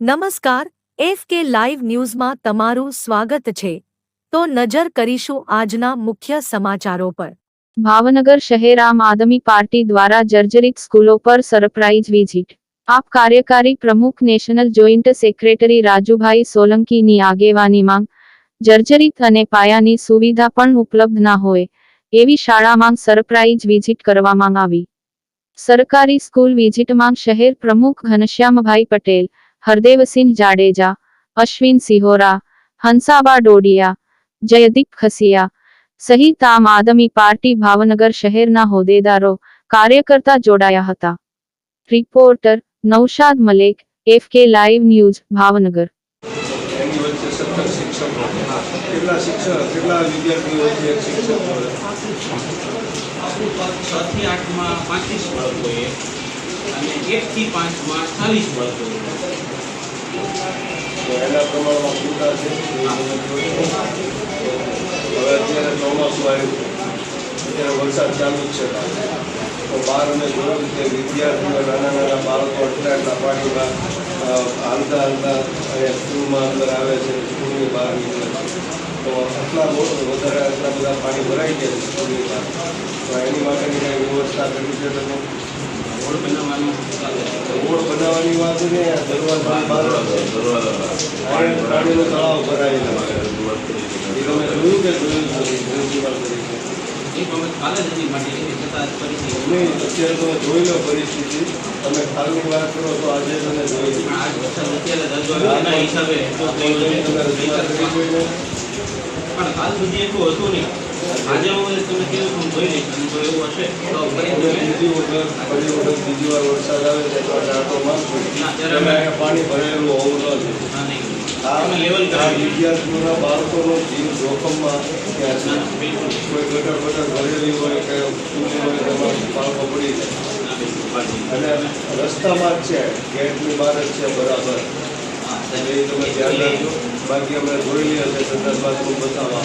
નમસ્કાર, એફ કે લાઈવ ન્યૂઝમાં તમારું સ્વાગત છે. તો નજર કરીશું આજના મુખ્ય સમાચારો પર. ભાવનગર શહેર આમ આદમી પાર્ટી દ્વારા જર્જરિત સ્કૂલો પર સરપ્રાઇઝ વિઝિટ. આપ કાર્યકારી પ્રમુખ નેશનલ જોઈન્ટ સેક્રેટરી રાજુભાઈ સોલંકીની આગેવાનીમાં જર્જરિત અને પાયાની સુવિધા પણ ઉપલબ્ધ ના હોય, એવી શાળામાં સરપ્રાઇઝ વિઝિટ કરવામાં આવી. સરકારી સ્કૂલ વિઝિટમાં શહેર પ્રમુખ ઘનશ્યામભાઈ પટેલ હરદેવસિંહ જાડેજા અશ્વિન સિહોરા હંસાબા ડોડિયા જયદીપ ખસિયા સહિત આમ આદમી પાર્ટી ભાવનગર શહેરના હોદ્દેદારો કાર્યકર્તા જોડાયા હતા reporter Naushad Malek F K live news Bhavnagar એની વચ્ચે સત્તર શિક્ષકો કેટલા શિક્ષક કેટલા વિદ્યાર્થીઓ વચ્ચે એક શિક્ષક હોય? છ થી આઠમાં પાંત્રીસ બાળકોએ અને એકથી પાંચમાં ચાલીસ બાળકોએ તો એના પ્રમાણમાં પૂરતા છે. હવે અત્યારે ચોમાસું આવ્યું અત્યારે વરસાદ ચાલુ જ છે તો બાર અમે જોયું કે વિદ્યાર્થીઓ, નાના નાના બાળકો એટલા પાણીમાં હાલતા હાલતા સ્કૂલમાં અંદર આવે છે, સ્કૂલની બહાર નીકળે છે. તો આટલા વધારે આટલા બધા પાણી ભરાઈ ગયા છે સ્કૂલની બહાર. તો એની માટેની કંઈ વ્યવસ્થા કરી છે તમે રોડ બનાવવાનું ચાલે છે. રોડ બનાવવાની વાત ને દરવાજા બહાર પાણી- પાણીનો તળાવ ભરાયેલો એ તમે જોયું કે જોયું અત્યારે તમે જોઈ લો પરિસ્થિતિ. તમે ખાલની વાત કરો તો આજે તમે જોઈ લો. પણ કાલ સુધી એટલું હતું નહીં. આજે હું તમે કીધું હું જોઈ લઈશ અને જો એવું હશે તો ફરી તમે તમે બીજી વખત ફરી વખત બીજી વાર વરસાદ આવે છે તો આટો મારશો તમે પાણી ભરેલું હોવું ન જોઈએ. ના, નહીં. આ તમે લેવલ વિદ્યાર્થીઓના બાળકોનો જીવ જોખમમાં ત્યાં છે? કોઈ ગટર બટર ભરેલી હોય કે સ્કૂલની હોય તેમાં બાળકો પડી જાય. અને રસ્તામાં જ છે ગેટની બહાર જ છે બરાબર. એ તમે ધ્યાન રાખજો. બાકી અમે જોઈ લઈએ છીએ સંદર્ભ બાથરૂમ બતાવવા.